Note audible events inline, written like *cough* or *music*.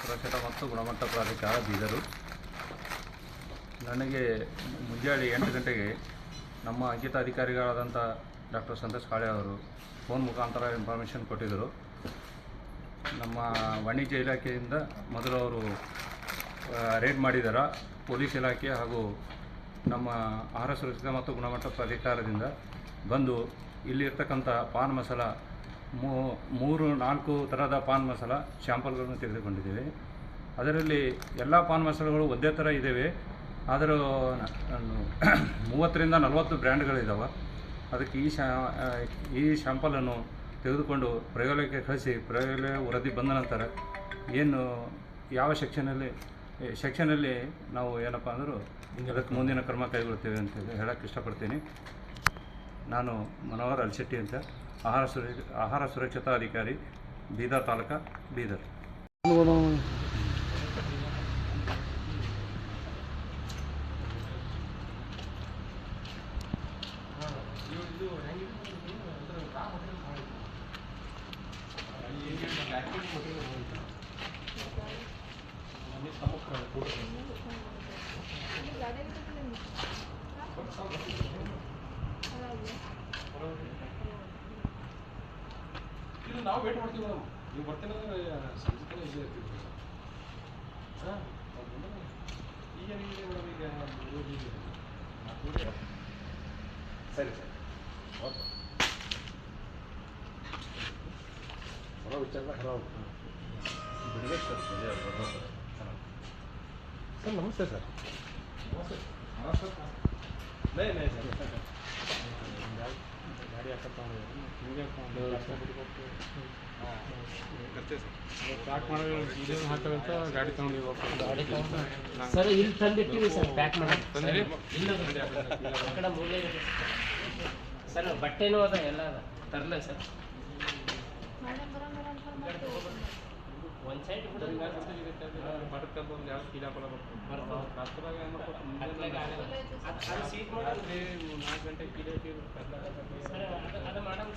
ಸುರಕ್ಷತಾ ಮತ್ತು ಗುಣಮಟ್ಟ ಪ್ರಾಧಿಕಾರ ಬೀದರು. ನನಗೆ ಮುಂಜಾನೆ ಎಂಟು ಗಂಟೆಗೆ ನಮ್ಮ ಅಂಕಿತ ಅಧಿಕಾರಿಗಳಾದಂಥ ಡಾಕ್ಟರ್ ಸಂತೋಷ್ ಕಾಳೆ ಅವರು ಫೋನ್ ಮುಖಾಂತರ ಇನ್ಫಾರ್ಮೇಷನ್ ಕೊಟ್ಟಿದ್ದರು. ನಮ್ಮ ವಾಣಿಜ್ಯ ಇಲಾಖೆಯಿಂದ ಮೊದಲು ಅವರು ರೇಡ್ ಮಾಡಿದಾರ. ಪೊಲೀಸ್ ಇಲಾಖೆ ಹಾಗೂ ನಮ್ಮ ಆಹಾರ ಸುರಕ್ಷತೆ ಮತ್ತು ಗುಣಮಟ್ಟ ಪ್ರಾಧಿಕಾರದಿಂದ ಬಂದು ಇಲ್ಲಿರ್ತಕ್ಕಂಥ ಪಾನ್ ಮಸಾಲ ಮೂರು ನಾಲ್ಕು ಥರದ ಪಾನ್ ಮಸಾಲ ಶ್ಯಾಂಪಲ್ಗಳನ್ನು ತೆಗೆದುಕೊಂಡಿದ್ದೇವೆ. ಅದರಲ್ಲಿ ಎಲ್ಲ ಪಾನ್ ಮಸಾಲಗಳು ಒಂದೇ ಥರ ಇದ್ದಾವೆ. ಆದರೂ *clears throat* ಮೂವತ್ತರಿಂದ ನಲವತ್ತು ಬ್ರ್ಯಾಂಡ್ಗಳಿದ್ದಾವೆ ಅದಕ್ಕೆ ಈ ಶಾ ಈ ಶ್ಯಾಂಪಲನ್ನು ತೆಗೆದುಕೊಂಡು ಪ್ರಯೋಗಕ್ಕೆ ಕಳಿಸಿ ಪ್ರಯೋಗಾಲಯ ವರದಿ ಬಂದ ನಂತರ ಏನು ಯಾವ ಸೆಕ್ಷನಲ್ಲಿ ಸೆಕ್ಷನಲ್ಲಿ ನಾವು ಏನಪ್ಪ ಅಂದರೂ ಅದಕ್ಕೆ ಮುಂದಿನ ಕ್ರಮ ಕೈಗೊಳ್ತೇವೆ ಅಂತ ಹೇಳಿ ಹೇಳಕ್ಕೆ ಇಷ್ಟಪಡ್ತೀನಿ. ನಾನು ಮನೋಹರ್ ಅಲ್ಶೆಟ್ಟಿ ಅಂತ. ಆಹಾರ ಸುರಕ್ಷ ಆಹಾರ ಸುರಕ್ಷತಾ ಅಧಿಕಾರಿ ಬೀದರ್ ತಾಲೂಕ ಬೀದರ್. ಇದು ನಾವು ವೇಟ್ ಮಾಡ್ತೀವಿ ಮೇಡಮ್ ನೀವು ಬರ್ತೀನಿ ಅಂದ್ರೆ ಸಂಜೆ ಇಲ್ಲೇ ಇರ್ತೀವಿ ಹಾಂ ಈಗ ನಿಮಗೆ ಮೇಡಮ್ ಈಗ ಮೂರು ಈಗ ನಾಲ್ಕೂವರೆ. ಸರಿ ಸರಿ ಓಕೆ ಹೊರ ವಿಚಾರ ಹೊರ ಬಿಡ್ಬೇಕು ಸರ್ ಸರ್ ನಮಸ್ತೆ ಸರ್ ನಮಸ್ತೆ ನಮಸ್ತೆ ನೈ ನೈ ಸರ್ ಸರ್ ಇಲ್ಲಿ ತಂದಿಟ್ಟಿವಿ ಸರ್ ಪ್ಯಾಕ್ ಮಾಡಿ. ಸರ್ ಬಟ್ಟೆನೂ ಅದ ಎಲ್ಲ ಅದ. ತರಲ ಸರ್. ಒಂದು ಸೈಡ್ ಬಿಡೋದು ಬರ್ತದೆ ಒಂದು ಯಾವ ಕೀಲ ಬರ ಬರ್ತಾವ. ರಾತ್ರಿದಾಗ ಏನು ಮಾಡ್ಬೇಕು ಅತ್ಲಾಗ ಆಗಲ್ಲ. ಅದ್- ಅದ್ ಸೀಟ್ ಮಾಡೋದು. ರಾತ್ರಿ ನಾಲ್ಕು ಗಂಟೆ ಕೀಲ ಸರ್ ಅದು- ಅದು ಮಾಡಮ್